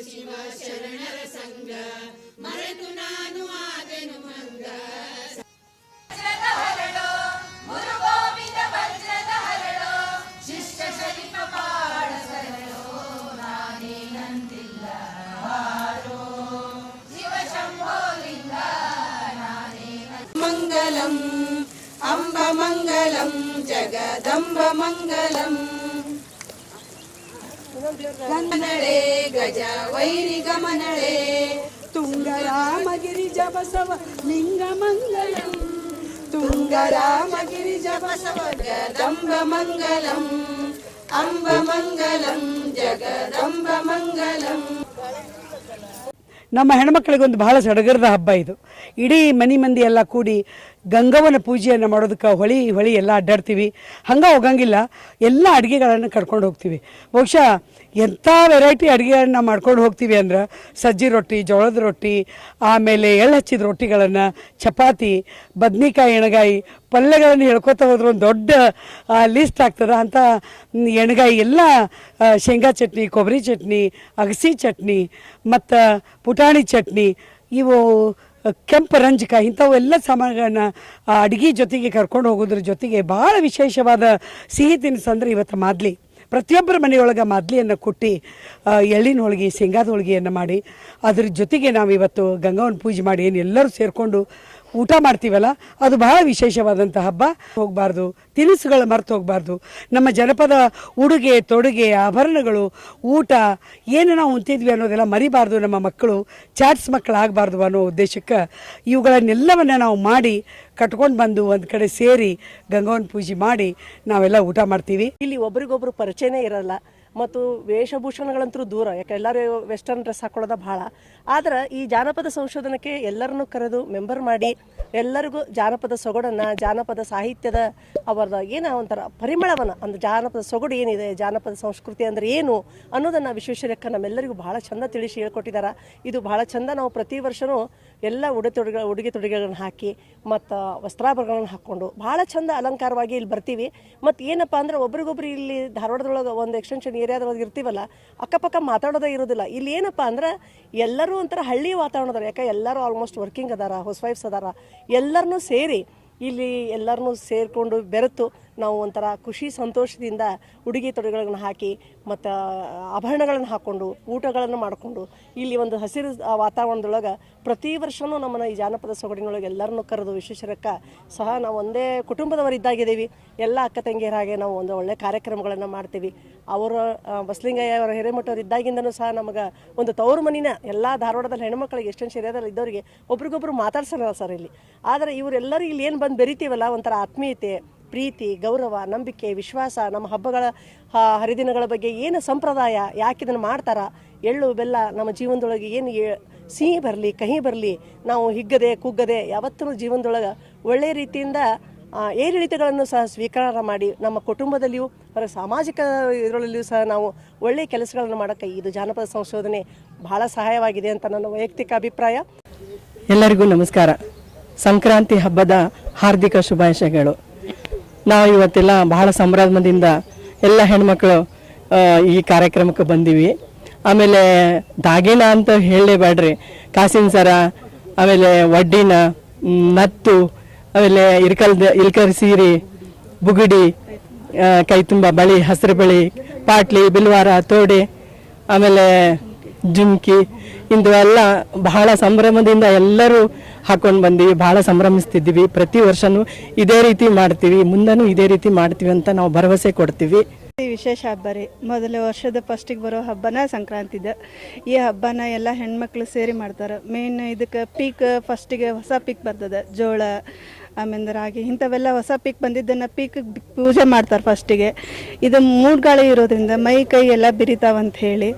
ಶಿವ ಶರಣರ ಸಂಘ ಮರೆತು ನಾನು ಆದೆನು ಮಂಗ. ಮಂಗಲಂ ಅಂಬ ಮಂಗಲಂ ಜಗದಂಬ ಮಂಗಲಂ. ಗಮನಳೆ ಗಜ ವೈರಿ ಗಮನಳೆ ತುಂಗರಾಮಗಿರಿ ಜಬಸವ ಲಿಂಗಮಂಗಲಂ. ತುಂಗರಾಮಗಿರಿ ಜಬಸವ ಜಗದಂಬ ಮಂಗಲಂ ಅಂಬ ಮಂಗಲಂ ಜಗದಂಬ ಮಂಗಲಂ ನಮ್ಮ ಹೆಣ್ಮಕ್ಳಿಗೊಂದು ಬಹಳ ಸಡಗರದ ಹಬ್ಬ ಇದು. ಇಡೀ ಮನೆ ಮಂದಿ ಎಲ್ಲ ಕೂಡಿ ಗಂಗವನ ಪೂಜೆಯನ್ನು ಮಾಡೋದಕ್ಕೆ ಹೊಳಿ ಹೊಳಿ ಎಲ್ಲ ಅಡ್ಡಾಡ್ತೀವಿ. ಹಂಗೆ ಹೋಗಂಗಿಲ್ಲ. ಎಲ್ಲ ಅಡುಗೆಗಳನ್ನು ಕರ್ಕೊಂಡು ಹೋಗ್ತೀವಿ. ಬಹುಶಃ ಎಂಥ ವೆರೈಟಿ ಅಡುಗೆಗಳನ್ನ ಮಾಡ್ಕೊಂಡು ಹೋಗ್ತೀವಿ ಅಂದ್ರೆ ಸಜ್ಜಿ ರೊಟ್ಟಿ, ಜೋಳದ ರೊಟ್ಟಿ, ಆಮೇಲೆ ಎಳ್ಳು ಹಚ್ಚಿದ ರೊಟ್ಟಿಗಳನ್ನು, ಚಪಾತಿ, ಬದ್ನಿಕಾಯಿ, ಎಣಗಾಯಿ, ಪಲ್ಯಗಳನ್ನು ಹೇಳ್ಕೊತ ಹೋದ್ರೆ ಒಂದು ದೊಡ್ಡ ಲಿಸ್ಟ್ ಆಗ್ತದೆ. ಎಣಗಾಯಿ ಎಣ್ಗಾಯಿ ಎಲ್ಲ ಶೇಂಗಾ ಚಟ್ನಿ, ಕೊಬ್ಬರಿ ಚಟ್ನಿ, ಅಗಸಿ ಚಟ್ನಿ, ಮತ್ತು ಪುಟಾಣಿ ಚಟ್ನಿ, ಇವು ಕೆಂಪು ರಂಜಕ ಇಂಥವೆಲ್ಲ ಸಾಮಾನುಗಳನ್ನ ಅಡುಗೆ ಜೊತೆಗೆ ಕರ್ಕೊಂಡು ಹೋಗೋದ್ರ ಜೊತೆಗೆ ಭಾಳ ವಿಶೇಷವಾದ ಸಿಹಿ ತಿನಿಸು ಅಂದರೆ ಇವತ್ತು ಮಾದ್ಲಿ. ಪ್ರತಿಯೊಬ್ಬರ ಮನೆಯೊಳಗೆ ಮಾದ್ಲಿಯನ್ನು ಕೊಟ್ಟು ಎಳ್ಳಿನ ಹೋಳಿಗೆ, ಶೇಂಗಾದ ಹೋಳಿಗೆಯನ್ನು ಮಾಡಿ, ಅದ್ರ ಜೊತೆಗೆ ನಾವು ಇವತ್ತು ಗಂಗಾವನ ಪೂಜೆ ಮಾಡಿ ಏನು ಎಲ್ಲರೂ ಸೇರಿಕೊಂಡು ಊಟ ಮಾಡ್ತೀವಲ್ಲ, ಅದು ಬಹಳ ವಿಶೇಷವಾದಂಥ ಹಬ್ಬ. ಹೋಗಬಾರ್ದು, ತಿನಿಸುಗಳು ಮರೆತು ಹೋಗಬಾರ್ದು. ನಮ್ಮ ಜನಪದ ಉಡುಗೆ, ತೊಡುಗೆ, ಆಭರಣಗಳು, ಊಟ ಏನು ನಾವು ಉಂತಿದ್ವಿ ಅನ್ನೋದೆಲ್ಲ ಮರಿಬಾರ್ದು ನಮ್ಮ ಮಕ್ಕಳು, ಚಾಟ್ಸ್ ಮಕ್ಕಳು ಆಗಬಾರ್ದು ಅನ್ನೋ ಉದ್ದೇಶಕ್ಕೆ ಇವುಗಳನ್ನೆಲ್ಲವನ್ನು ನಾವು ಮಾಡಿ ಕಟ್ಕೊಂಡು ಬಂದು ಒಂದು ಕಡೆ ಸೇರಿ ಗಂಗವನ್ ಪೂಜೆ ಮಾಡಿ ನಾವೆಲ್ಲ ಊಟ ಮಾಡ್ತೀವಿ. ಇಲ್ಲಿ ಒಬ್ರಿಗೊಬ್ರು ಪರಿಚಯನೇ ಇರಲ್ಲ. ಮತ್ತು ವೇಷಭೂಷಣಗಳಂತೂ ದೂರ, ಯಾಕೆ ಎಲ್ಲರೂ ವೆಸ್ಟರ್ನ್ ಡ್ರೆಸ್ ಹಾಕೊಳ್ಳೋದ ಭಾಳ. ಆದ್ರೆ ಈ ಜಾನಪದ ಸಂಶೋಧನೆಗೆ ಎಲ್ಲರನ್ನೂ ಕರೆದು ಮೆಂಬರ್ ಮಾಡಿ, ಎಲ್ಲರಿಗೂ ಜಾನಪದ ಸೊಗಡನ್ನು, ಜಾನಪದ ಸಾಹಿತ್ಯದ ಅವರದ ಏನೋ ಒಂಥರ ಪರಿಮಳವನ್ನು ಅಂದ್ರೆ ಜಾನಪದ ಸೊಗಡು ಏನಿದೆ, ಜಾನಪದ ಸಂಸ್ಕೃತಿ ಅಂದ್ರೆ ಏನು ಅನ್ನೋದನ್ನು ವಿಶ್ವೇಶ್ವರಕ್ಕ ನಮ್ಮೆಲ್ಲರಿಗೂ ಭಾಳ ಚಂದ ತಿಳಿಸಿ ಹೇಳ್ಕೊಟ್ಟಿದ್ದಾರೆ ಇದು ಭಾಳ ಚಂದ ನಾವು ಪ್ರತಿ ವರ್ಷವೂ ಎಲ್ಲ ಉಡುಗೆ ಉಡುಗೆ ತೊಡುಗೆಗಳನ್ನ ಹಾಕಿ, ಮತ್ತು ವಸ್ತ್ರಾಭರಣಗಳನ್ನ ಹಾಕ್ಕೊಂಡು ಭಾಳ ಚಂದ ಅಲಂಕಾರವಾಗಿ ಇಲ್ಲಿ ಬರ್ತೀವಿ. ಮತ್ತು ಏನಪ್ಪ ಅಂದ್ರೆ ಒಬ್ರಿಗೊಬ್ರು ಇಲ್ಲಿ ಧಾರವಾಡದೊಳಗೆ ಒಂದು ಎಕ್ಸ್ಟೆನ್ಷನ್ ಏರಿಯಾದೊಳಗೆ ಇರ್ತೀವಲ್ಲ, ಅಕ್ಕಪಕ್ಕ ಮಾತಾಡೋದೇ ಇರೋದಿಲ್ಲ. ಇಲ್ಲಿ ಏನಪ್ಪ ಅಂದ್ರೆ ಎಲ್ಲರೂ ಒಂಥರ ಹಳ್ಳಿ ವಾತಾವರಣದಾರ ಯಾಕೆ? ಎಲ್ಲರೂ ಆಲ್ಮೋಸ್ಟ್ ವರ್ಕಿಂಗ್ ಅದಾರ ಹೌಸ್ ವೈಫ್ಸ್ ಅದಾರ. ಎಲ್ಲರನ್ನೂ ಸೇರಿ, ಇಲ್ಲಿ ಎಲ್ಲರನ್ನೂ ಸೇರಿಕೊಂಡು ಬೆರೆತು ನಾವು ಒಂಥರ ಖುಷಿ, ಸಂತೋಷದಿಂದ ಉಡುಗೆ ತೊಡುಗೆಗಳನ್ನು ಹಾಕಿ ಮತ್ತು ಆಭರಣಗಳನ್ನು ಹಾಕ್ಕೊಂಡು ಊಟಗಳನ್ನು ಮಾಡಿಕೊಂಡು, ಇಲ್ಲಿ ಒಂದು ಹಸಿರು ವಾತಾವರಣದೊಳಗೆ ಪ್ರತಿ ವರ್ಷವೂ ನಮ್ಮನ್ನು ಈ ಜಾನಪದ ಸೊಗಡಿನೊಳಗೆ ಎಲ್ಲರನ್ನೂ ಕರೆದು ವಿಶ್ವೇಶ್ವರಕ್ಕ ಸಹ ನಾವು ಒಂದೇ ಕುಟುಂಬದವರಿದ್ದಾಗಿದ್ದೀವಿ. ಎಲ್ಲ ಅಕ್ಕ ತಂಗಿಯರ ಹಾಗೆ ನಾವು ಒಂದು ಒಳ್ಳೆಯ ಕಾರ್ಯಕ್ರಮಗಳನ್ನು ಮಾಡ್ತೀವಿ. ಅವರ ಬಸಲಿಂಗಯ್ಯ ಅವರ ಹಿರೇಮಠವ್ರು ಸಹ ನಮಗೆ ಒಂದು ತವರು ಮನಿನ ಎಲ್ಲ ಧಾರವಾಡದಲ್ಲಿ ಹೆಣ್ಮಕ್ಳಿಗೆ ಎಷ್ಟೊಂದು ಶರೀರದಲ್ಲಿ ಇದ್ದವರಿಗೆ ಒಬ್ರಿಗೊಬ್ರು ಮಾತಾಡ್ಸಲ್ಲ ಸರ್ ಇಲ್ಲಿ. ಆದರೆ ಇವರೆಲ್ಲರೂ ಇಲ್ಲಿ ಏನು ಬಂದು ಬೆರಿತೀವಲ್ಲ, ಒಂಥರ ಆತ್ಮೀಯತೆ ಪ್ರೀತಿ, ಗೌರವ, ನಂಬಿಕೆ, ವಿಶ್ವಾಸ, ನಮ್ಮ ಹಬ್ಬಗಳ ಹರಿದಿನಗಳ ಬಗ್ಗೆ ಏನು ಸಂಪ್ರದಾಯ, ಯಾಕೆ ಇದನ್ನು ಮಾಡ್ತಾರ? ಎಳ್ಳು, ಬೆಲ್ಲ ನಮ್ಮ ಜೀವನದೊಳಗೆ ಏನು ಸಿಹಿ ಬರಲಿ, ಕಹಿ ಬರಲಿ, ನಾವು ಹಿಗ್ಗದೆ, ಕುಗ್ಗದೆ ಯಾವತ್ತೂ ಜೀವನದೊಳಗೆ ಒಳ್ಳೆಯ ರೀತಿಯಿಂದ ಏರಿಳಿತಗಳನ್ನು ಸಹ ಸ್ವೀಕಾರ ಮಾಡಿ ನಮ್ಮ ಕುಟುಂಬದಲ್ಲಿಯೂ ಅವರ ಸಾಮಾಜಿಕ ಇದರಲ್ಲಿಯೂ ಸಹ ನಾವು ಒಳ್ಳೆಯ ಕೆಲಸಗಳನ್ನು ಮಾಡೋಕ್ಕೆ ಇದು ಜಾನಪದ ಸಂಶೋಧನೆ ಬಹಳ ಸಹಾಯವಾಗಿದೆ ಅಂತ ನನ್ನ ವೈಯಕ್ತಿಕ ಅಭಿಪ್ರಾಯ. ಎಲ್ಲರಿಗೂ ನಮಸ್ಕಾರ. ಸಂಕ್ರಾಂತಿ ಹಬ್ಬದ ಹಾರ್ದಿಕ ಶುಭಾಶಯಗಳು. ನಾವು ಇವತ್ತೆಲ್ಲ ಬಹಳ ಸಂಭ್ರಮದಿಂದ ಎಲ್ಲ ಹೆಣ್ಮಕ್ಳು ಈ ಕಾರ್ಯಕ್ರಮಕ್ಕೆ ಬಂದೀವಿ. ಆಮೇಲೆ ದಾಗಿನ ಅಂತ ಹೇಳಲೇಬೇಡ್ರಿ. ಕಾಸಿನ ಸರ, ಆಮೇಲೆ ವಡ್ಡಿನ ನತ್ತು, ಆಮೇಲೆ ಇರ್ಕಲ್ದ ಇಲ್ಕರ್ ಸೀರೆ, ಬುಗುಡಿ ಕೈ ತುಂಬ ಬಳಿ ಹಸಿರು ಬಳಿ ಪಾಟ್ಲಿ, ಬಿಲ್ವಾರ, ತೋಡೆ, ಆಮೇಲೆ ಜುಮ್ಕಿ ಇಂಥವೆಲ್ಲ ಬಹಳ ಸಂಭ್ರಮದಿಂದ ಎಲ್ಲರೂ ಹಾಕೊಂಡು ಬಂದೀವಿ, ಬಹಳ ಸಂಭ್ರಮಿಸ್ತಿದ್ದೀವಿ. ಪ್ರತಿ ವರ್ಷನೂ ಇದೇ ರೀತಿ ಮಾಡ್ತೀವಿ, ಮುಂದನೂ ಇದೇ ರೀತಿ ಮಾಡ್ತೀವಿ ಅಂತ ನಾವು ಭರವಸೆ ಕೊಡ್ತೀವಿ. ವಿಶೇಷ ಹಬ್ಬ ರೀ. ಮೊದಲ ವರ್ಷದ ಫಸ್ಟಿಗೆ ಬರೋ ಹಬ್ಬನ ಸಂಕ್ರಾಂತಿದ ಈ ಹಬ್ಬನ ಎಲ್ಲ ಹೆಣ್ಮಕ್ಳು ಸೇರಿ ಮಾಡ್ತಾರೆ. ಮೇನ್ ಇದಕ್ಕೆ ಪೀಕ್ ಫಸ್ಟಿಗೆ ಹೊಸ ಪೀಕ್ ಬರ್ತದೆ. ಜೋಳ ಆಮೇಲೆ ರಾಗಿ, ಇಂಥವೆಲ್ಲ ಹೊಸ ಪೀಕ್ ಬಂದಿದ್ದನ್ನು ಪೀಕ್ ಪೂಜೆ ಮಾಡ್ತಾರೆ ಫಸ್ಟಿಗೆ ಇದು ಮೂಡ್ಗಾಳಿ ಇರೋದ್ರಿಂದ ಮೈ ಕೈ ಎಲ್ಲ ಬಿರಿತಾವಂತ ಹೇಳಿ.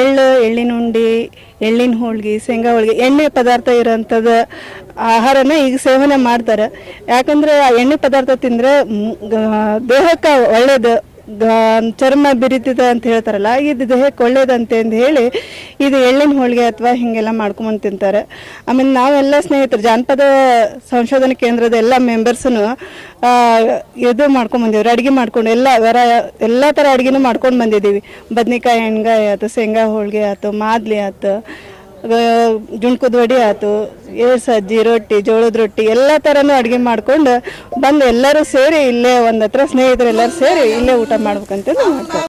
ಎಳ್ಳು, ಎಳ್ಳಿನ ಉಂಡಿ, ಎಳ್ಳಿನ ಹೋಳ್ಗೆ, ಶೇಂಗಾ ಹೋಳ್ಗೆ, ಎಣ್ಣೆ ಪದಾರ್ಥ ಇರೋಂಥದ್ದು ಆಹಾರನ ಈಗ ಸೇವನೆ ಮಾಡ್ತಾರೆ. ಯಾಕಂದ್ರೆ ಆ ಎಣ್ಣೆ ಪದಾರ್ಥ ತಿಂದರೆ ದೇಹಕ್ಕೆ ಒಳ್ಳೇದು. ಚರ್ಮ ಬಿರಿತದ ಅಂತ ಹೇಳ್ತಾರಲ್ಲ ಇದು ದೇಹಕ್ಕೆ ಒಳ್ಳೇದಂತೆ ಅಂತ ಹೇಳಿ ಇದು ಎಳ್ಳಿನ ಹೋಳಿಗೆ ಅಥವಾ ಹಿಂಗೆಲ್ಲ ಮಾಡ್ಕೊಂಬಂದು ತಿಂತಾರೆ. ಆಮೇಲೆ ನಾವೆಲ್ಲ ಸ್ನೇಹಿತರು, ಜಾನಪದ ಸಂಶೋಧನಾ ಕೇಂದ್ರದ ಎಲ್ಲ ಮೆಂಬರ್ಸನು ಇದು ಮಾಡ್ಕೊಂಡು ಅಡುಗೆ ಮಾಡ್ಕೊಂಡು, ಎಲ್ಲ ವೆರ, ಎಲ್ಲ ಥರ ಅಡುಗೆನೂ ಮಾಡ್ಕೊಂಡು ಬಂದಿದ್ದೀವಿ. ಬದ್ನಿಕಾಯಿ, ಎಣ್ಗಾಯಿ ಆಯ್ತು, ಶೇಂಗಾ ಹೋಳಿಗೆ ಆಯ್ತು, ಮಾದ್ಲಿ ಆಯ್ತು ಜುಣ್ಕದ ವಡಿ ಆಯ್ತು ಏರ್ ಸಜ್ಜಿ, ರೊಟ್ಟಿ, ಜೋಳದ ರೊಟ್ಟಿ, ಎಲ್ಲ ಥರನೂ ಅಡುಗೆ ಮಾಡ್ಕೊಂಡು ಬಂದು ಎಲ್ಲರೂ ಸೇರಿ ಇಲ್ಲೇ ಒಂದು ಹತ್ರ ಸ್ನೇಹಿತರೆಲ್ಲರೂ ಸೇರಿ ಇಲ್ಲೇ ಊಟ ಮಾಡ್ಬೇಕಂತ ಮಾಡ್ತಾರೆ.